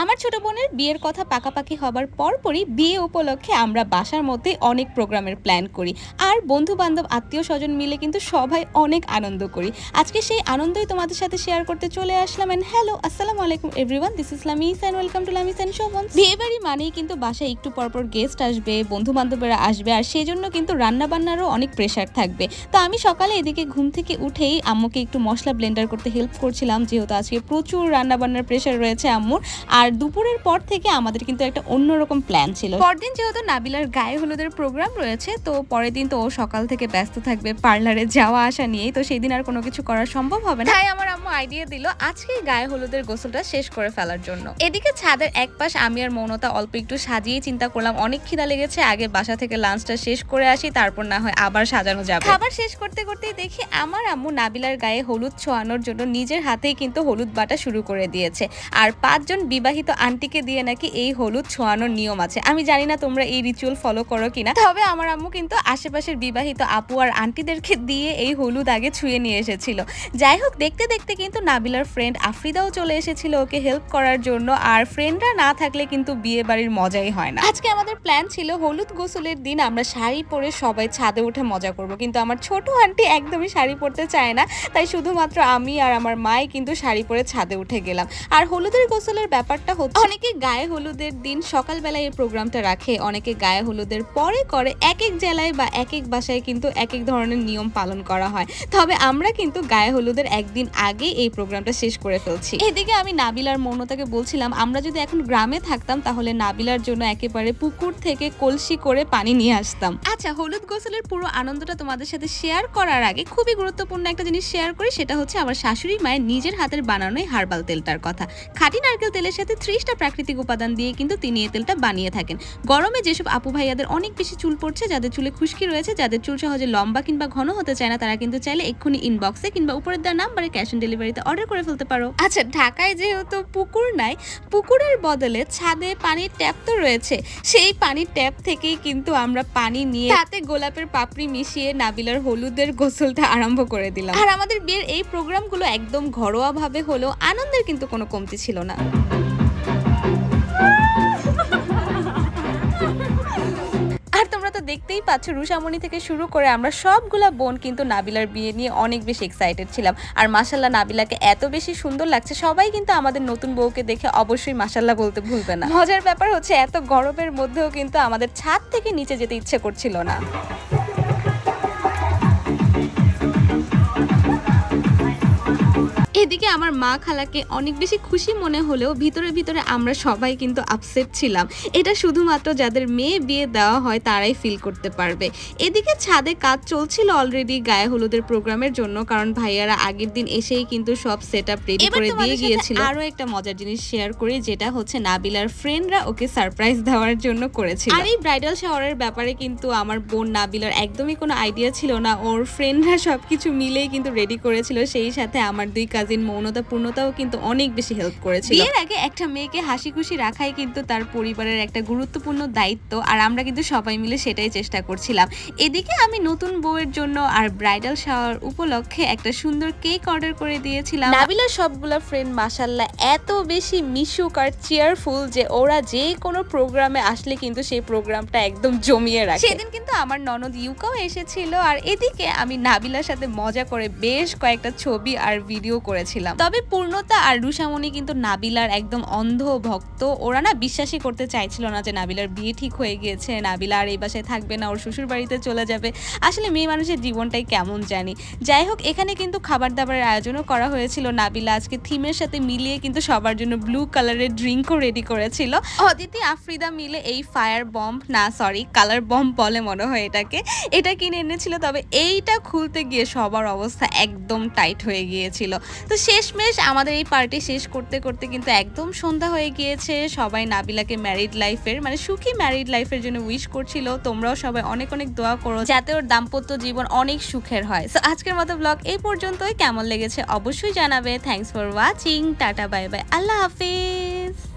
আমার ছোট বোনের বিয়ের কথা পাকাপাকি হবার পরপরই বিয়ে উপলক্ষে আমরা বাসার মধ্যে অনেক প্রোগ্রামের প্ল্যান করি। আর বন্ধু বান্ধব আত্মীয় স্বজন মিলে কিন্তু সবাই অনেক আনন্দ করি। আজকে সেই আনন্দই তোমাদের সাথে শেয়ার করতে চলে আসলাম এন্ড হ্যালো আসসালামু আলাইকুম everyone this is Lamis and welcome to Lamis and Shovon বিয়ে বাড়ি মানেই কিন্তু বাসায় একটু পরপর গেস্ট আসবে বন্ধু বান্ধবরা আসবে, আর সেই জন্য কিন্তু রান্নাবান্নারও অনেক প্রেশার থাকবে। তো আমি সকালে এদিকে ঘুম থেকে উঠেই আম্মুকে একটু মশলা ব্লেন্ডার করতে হেল্প করছিলাম, যেহেতু আজকে প্রচুর রান্নাবান্নার প্রেশার রয়েছে আম্মুর। আর দুপুরের পর থেকে আমাদের কিন্তু একটা অন্যরকম প্ল্যান ছিল। পরদিন যেহেতু নাবিলার গায়ে হলুদের প্রোগ্রাম রয়েছে তো পরের দিন তো ও সকাল থেকে ব্যস্ত থাকবে পার্লারে যাওয়া আসা নিয়েই তো সেই দিন আর কোনো কিছু করা সম্ভব হবে না। তাই আমার আম্মু আইডিয়া দিল আজকেই গায়ে হলুদের গোসলটা শেষ করে ফেলার জন্য। এদিকে ছাদের এক পাশ আমি আর মৌনতা অল্প একটু সাজিয়ে চিন্তা করলাম অনেক খিদা লেগেছে আগে বাসা থেকে লাঞ্চটা শেষ করে আসি তারপর না হয় আবার সাজানো যাবে। খাবার শেষ করতে করতেই দেখি আমার আম্মু নাবিলার গায়ে হলুদ ছোঁয়ানোর জন্য নিজের হাতেই কিন্তু হলুদ বাটা শুরু করে দিয়েছে। আর পাঁচজন বিবাহিত আন্টিকে দিয়ে নাকি এই হলুদ ছোঁয়ানোর নিয়ম আছে? আমি জানি না তোমরা এই রিচুয়াল ফলো করো কিনা। তবে আমার আম্মু কিন্তু আশেপাশের বিবাহিত আপু আর আন্টিদেরকে দিয়ে এই হলুদ আগে ছুঁয়ে নিয়ে এসেছিল। যাই হোক, দেখতে দেখতে কিন্তু নাবিলার ফ্রেন্ড আফ্রিদাও চলে এসেছিল ওকে হেল্প করার জন্য। আর ফ্রেন্ডরা না থাকলে কিন্তু বিয়ে বাড়ির মজাই হয় না। আজকে আমাদের প্ল্যান ছিল হলুদ গোসলের দিন আমরা শাড়ি পরে সবাই ছাদে উঠে মজা করব। কিন্তু আমার ছোট আন্টি একদমই শাড়ি পরতে চায় না। তাই শুধুমাত্র আমি আর আমার মাই কিন্তু শাড়ি পরে ছাদে উঠে গেলাম। আর হলুদের গোসলের ব্যাপারটা হচ্ছে অনেকে গায়ে হলুদের দিন সকালবেলায় এই প্রোগ্রামটা রাখে, অনেকে গায়ে হলুদের পরে করে এক এক জেলায় বা এক এক বাসায় কিন্তু এক এক ধরনের নিয়ম পালন করা হয়। তবে আমরা কিন্তু গায়ে হলুদের একদিন আগে এই প্রোগ্রামটা শেষ করে ফেলছি। এদিকে আমি নাবিলার মৌনতাকে বলছিলাম, আমরা যদি এখন গ্রামে থাকতাম তাহলে নাবিলার জন্য একেবারে পুকুর থেকে কলসি করে পানি নিয়ে আসতাম। আচ্ছা হলুদ গোসলের পুরো আনন্দটা তোমাদের সাথে শেয়ার করার আগে খুবই গুরুত্বপূর্ণ একটা জিনিস শেয়ার করি, সেটা হচ্ছে আমার শাশুড়ি মায়ের নিজের হাতের বানানো এই হার্বাল তেলটার কথা। খাঁটি নারকেল তেলের সাথে ত্রিশটা প্রাকৃতিক উপাদান দিয়ে কিন্তু তিনি এই তেলটা বানিয়ে থাকেন। গরমে যেসব আপু ভাইয়াদের অনেক বেশি চুল পড়ছে, যাদের চুলে খুশকি রয়েছে, যাদের চুল সহজে লম্বা কিংবা ঘন হতে চায় না, তারা কিন্তু চাইলে এক্ষুনি ইনবক্সে কিংবা উপরের দেওয়া নাম্বারে ক্যাশ অন ডেলিভারিতে অর্ডার করে ফেলতে পারো। আচ্ছা ঢাকায় যেহেতু পুকুর নাই, পুকুরের বদলে ছাদে পানির ট্যাপ তো রয়েছে। সেই পানির ট্যাপ থেকেই কিন্তু আমরা পানি নিয়ে তাতে গোলাপের পাপড়ি মিশিয়ে নাবিলার হলুদের গোসলটা আরম্ভ করে দিলাম। আর আমাদের বিয়ের এই প্রোগ্রামগুলো একদম ঘরোয়া ভাবে হলেও আনন্দের কিন্তু কোনো কমতি ছিল না। দেখতেই পাচ্ছ রুষামণি থেকে শুরু করে আমরা সবগুলা বোন কিন্তু নাবিলার বিয়ে নিয়ে অনেক বেশি এক্সাইটেড ছিলাম। আর মাসাল্লাহ নাবিলাকে এত বেশি সুন্দর লাগছে, সবাই কিন্তু আমাদের নতুন বউকে দেখে অবশ্যই মাসাল্লাহ বলতে ভুলবে না। মজার ব্যাপার হচ্ছে, এত গরমের মধ্যেও কিন্তু আমাদের ছাদ থেকে নিচে যেতে ইচ্ছে করছিল না। এদিকে আমার মা খালাকে অনেক বেশি খুশি মনে হলেও ভিতরে ভিতরে আমরা সবাই কিন্তু আপসেট ছিলাম। এটা শুধুমাত্র যাদের মেয়ে বিয়ে দেওয়া হয় তারাই ফিল করতে পারবে। এদিকে ছাদে কাজ চলছিল অলরেডি গায়ে হলুদের প্রোগ্রামের জন্য কারণ ভাইয়ারা আগের দিন এসেই কিন্তু সব সেট আপ রেডি করে দিয়ে গিয়েছিল। আরও একটা মজার জিনিস শেয়ার করি যেটা হচ্ছে নাবিলার ফ্রেন্ডরা ওকে সারপ্রাইজ দেওয়ার জন্য করেছিল। আর এই ব্রাইডাল শাওয়ারের ব্যাপারে কিন্তু আমার বোন নাবিলার একদমই কোনো আইডিয়া ছিল না। ওর ফ্রেন্ডরা সবকিছু মিলেই কিন্তু রেডি করেছিল। সেই সাথে আমার দুই কাজিন মৌনতা পূর্ণতাও কিন্তু অনেক বেশি হেল্প করেছিল। বিয়ের আগে একটা মেয়েকে হাসি খুশি রাখাই কিন্তু তার পরিবারের একটা গুরুত্বপূর্ণ দায়িত্ব আর আমরা কিন্তু সবাই মিলে সেটাই চেষ্টা করছিলাম। এদিকে আমি নতুন বউয়ের জন্য আর ব্রাইডাল শাওয়ার উপলক্ষে একটা সুন্দর কেক অর্ডার করে দিয়েছিলাম। নাবিলা সবগুলা ফ্রেন্ড মাসাল্লাহ এত বেশি মিশুক আর চেয়ারফুল যে ওরা যে কোনো প্রোগ্রামে আসলে কিন্তু সেই প্রোগ্রামটা একদম জমিয়ে রাখে। সেদিন কিন্তু আমার ননদ ইউকাও এসেছিল আর এদিকে আমি নাবিলার সাথে মজা করে বেশ কয়েকটা ছবি আর ভিডিও করেছিলাম। তবে পূর্ণতা আর রুষামণি কিন্তু নাবিলার একদম অন্ধ ভক্ত। ওরা না বিশ্বাসই করতে চাইছিল না যে নাবিলার বিয়ে ঠিক হয়ে গিয়েছে, নাবিলা আর এই বাসায় থাকবে না, ওর শ্বশুর বাড়িতে চলে যাবে। আসলে মেয়ে মানুষের জীবনটাই কেমন জানি। যাই হোক, এখানে কিন্তু খাবার দাবারের আয়োজনও করা হয়েছিল। নাবিলা আজকে থিমের সাথে মিলিয়ে কিন্তু সবার জন্য ব্লু কালারের ড্রিঙ্কও রেডি করেছিল। অদিতি, আফ্রিদা মিলে এই ফায়ার বম্ব, না সরি, কালার বম্ব বলে মনে হয় এটাকে, এটা কিনে এনেছিল। তবে এইটা খুলতে গিয়ে সবার অবস্থা একদম টাইট হয়ে গিয়েছিল। তো শেষমেশ আমাদের এই পার্টি শেষ করতে করতে কিন্তু একদম সন্ধ্যা হয়ে গিয়েছে। সবাই নাবিলাকে ম্যারিড লাইফের মানে সুখী ম্যারিড লাইফের জন্য উইশ করছিল। তোমরাও সবাই অনেক অনেক দোয়া করো যাতে ওর দাম্পত্য জীবন অনেক সুখের হয়। তো আজকের মতো ব্লগ এই পর্যন্তই। কেমন লেগেছে অবশ্যই জানাবে। Thanks for watching tata bye bye Allah Hafiz.